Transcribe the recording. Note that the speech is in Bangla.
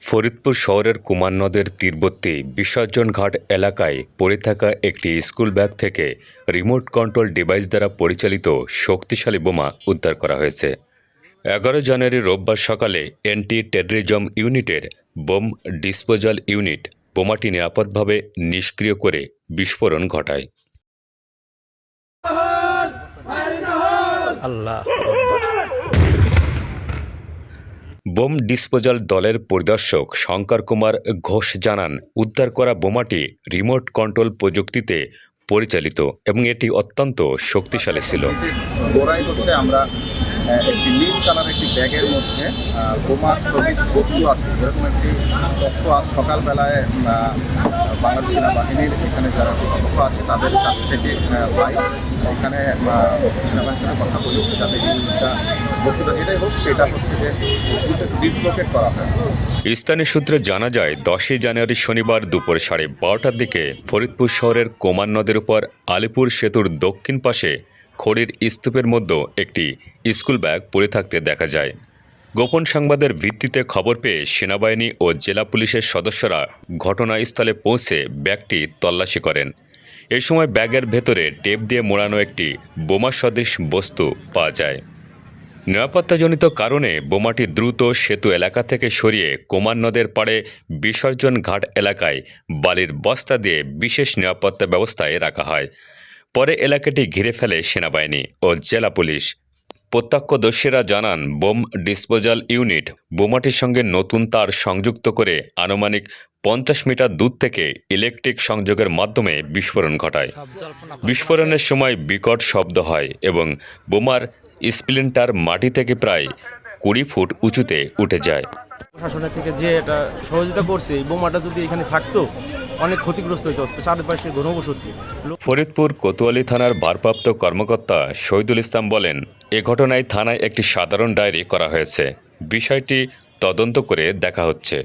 ফরিদপুর শহরের কুমার নদের তীরবর্তী বিসর্জন ঘাট এলাকায় পড়ে থাকা একটি স্কুল ব্যাগ থেকে রিমোট কন্ট্রোল ডিভাইস দ্বারা পরিচালিত শক্তিশালী বোমা উদ্ধার করা হয়েছে। এগারো জানুয়ারি রোববার সকালে অ্যান্টি টেররিজম ইউনিটের বোম ডিসপোজাল ইউনিট বোমাটি নিরাপদভাবে নিষ্ক্রিয় করে বিস্ফোরণ ঘটায়। আল্লাহ বোম ডিসপোজাল দলের পরিদর্শক শঙ্কর কুমার ঘোষ জানান, উদ্ধার করা বোমাটি রিমোট কন্ট্রোল প্রযুক্তিতে পরিচালিত এবং এটি অত্যন্ত শক্তিশালী ছিল। আমরা একটি নীল কালার একটি ব্যাগের মধ্যে আহ, বোমা সবুজ বস্তু আছে। এরকম একটি তথ্য আজ সকালবেলায় বাংলাদেশ সেনাবাহিনীর এখানে যারা তথ্য আছে তাদের কাছ থেকে পাই। এখানে সেনাবাহিনীর সাথে কথা বলি যাতে জিনিসটা বস্তুটা যেটাই হোক সেটা হচ্ছে যে ডিসলোকেট করা হয়। স্থানীয় সূত্রে জানা যায় দশই জানুয়ারি শনিবার দুপুর সাড়ে বারোটার দিকে ফরিদপুর শহরের কোমান নদের উপর আলিপুর সেতুর দক্ষিণ পাশে খড়ির স্তূপের মধ্যে একটি স্কুল ব্যাগ পড়ে থাকতে দেখা যায়। গোপন সংবাদের ভিত্তিতে খবর পেয়ে সেনাবাহিনী ও জেলা পুলিশের সদস্যরা ঘটনাস্থলে পৌঁছে ব্যাগটি তল্লাশি করেন। এ সময় ব্যাগের ভেতরে টেপ দিয়ে মোড়ানো একটি বোমা সদৃশ বস্তু পাওয়া যায়। নিরাপত্তাজনিত কারণে বোমাটি দ্রুত সেতু এলাকা থেকে সরিয়ে কোমান নদের পাড়ে বিসর্জন ঘাট এলাকায় বালির বস্তা দিয়ে বিশেষ নিরাপত্তা ব্যবস্থায় রাখা হয়। পরে এলাকাটি ঘিরে ফেলে সেনাবাহিনী ও জেলা পুলিশ। প্রত্যক্ষদর্শীরা জানান, বোম ডিসপোজাল ইউনিট বোমাটির সঙ্গে নতুন তার সংযুক্ত করে আনুমানিক পঞ্চাশ মিটার দূর থেকে ইলেকট্রিক সংযোগের মাধ্যমে বিস্ফোরণ ঘটায়। বিস্ফোরণের সময় বিকট শব্দ হয় এবং বোমার স্প্লিন্টার মাটি থেকে প্রায় কুড়ি ফুট উঁচুতে উঠে যায়। প্রশাসনের থেকে যে এটা সহযোগিতা করছে, এই বোমাটা যদি এখানে থাকতো, অনেক ক্ষতিগ্রস্ত হইতো। চারপাশে ঘনবসতি। ফরিদপুর কোতোয়ালি থানার ভারপ্রাপ্ত কর্মকর্তা শহীদুল ইসলাম বলেন, এ ঘটনায় থানায় একটি সাধারণ ডায়েরি করা হয়েছে। বিষয়টি তদন্ত করে দেখা হচ্ছে।